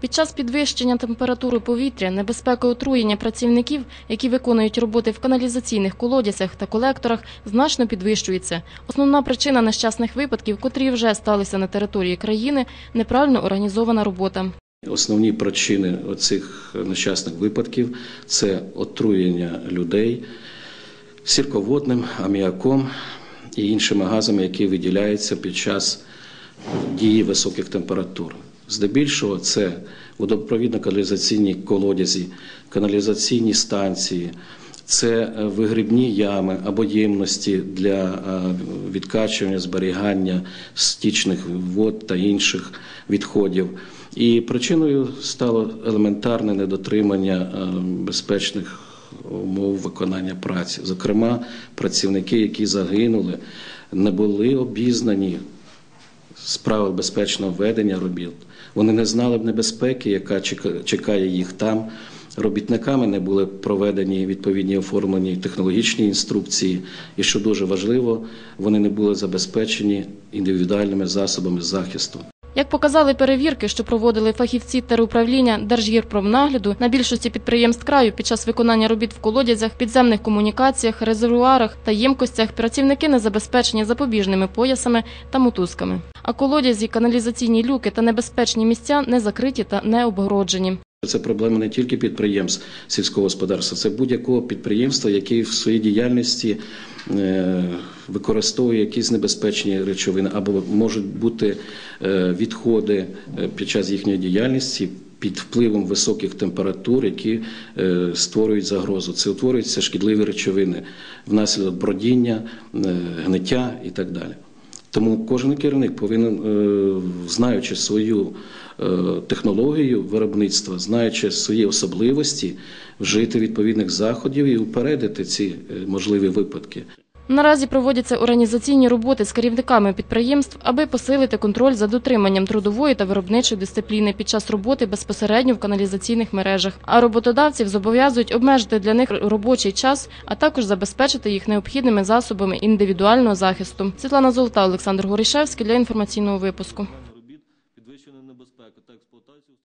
Під час підвищення температури повітря, небезпеки отруєння працівників, які виконують роботи в каналізаційних колодязях та колекторах, значно підвищується. Основна причина нещасних випадків, котрі вже сталися на території країни, неправильно організована робота. Основні причини оцих нещасних випадків це отруєння людей сірководним, аміаком і іншими газами, які виділяються під час дії високих температур. Здебільшого це водопровідно-каналізаційні колодязі, каналізаційні станції, це е, вигрібні ями або ємності для е, відкачування, зберігання стічних вод та інших відходів. І причиною стало елементарне недотримання е, безпечних умов виконання праці. Зокрема, працівники, які загинули, не були обізнані з безпечного ведення робіт. Вони не знали б небезпеки, яка чекає їх там. Робітниками не були проведені відповідні оформлені технологічні інструкції, і що дуже важливо, вони не були забезпечені індивідуальними засобами захисту. Як показали перевірки, що проводили фахівці теруправління Держгірпромнагляду на більшості підприємств краю під час виконання робіт в колодязях, підземних комунікаціях, резервуарах та ємкостях, працівники не забезпечені запобіжними поясами та мотузками. А колодязі, каналізаційні люки та небезпечні місця не закриті та не обгороджені. Це проблема не тільки підприємств сільського господарства, це будь-якого підприємства, яке в своїй діяльності е, використовує якісь небезпечні речовини, або можуть бути е, відходи е, під час їхньої діяльності. Під впливом високих температур, які створюють загрозу, це утворюються шкідливі речовини внаслідок бродіння, гниття і так далі. Тому кожен керівник повинен, е, знаючи свою е, технологію виробництва, знаючи свої особливості, вжити відповідних заходів і упередити ці е, можливі випадки. Наразі проводяться організаційні роботи з керівниками підприємств, аби посилити контроль за дотриманням трудової та виробничої дисципліни під час роботи безпосередньо в каналізаційних мережах. А роботодавців зобов'язують обмежити для них робочий час, а також забезпечити їх необхідними засобами індивідуального захисту. Світлана Золота, Олександр Горішевський для інформаційного випуску.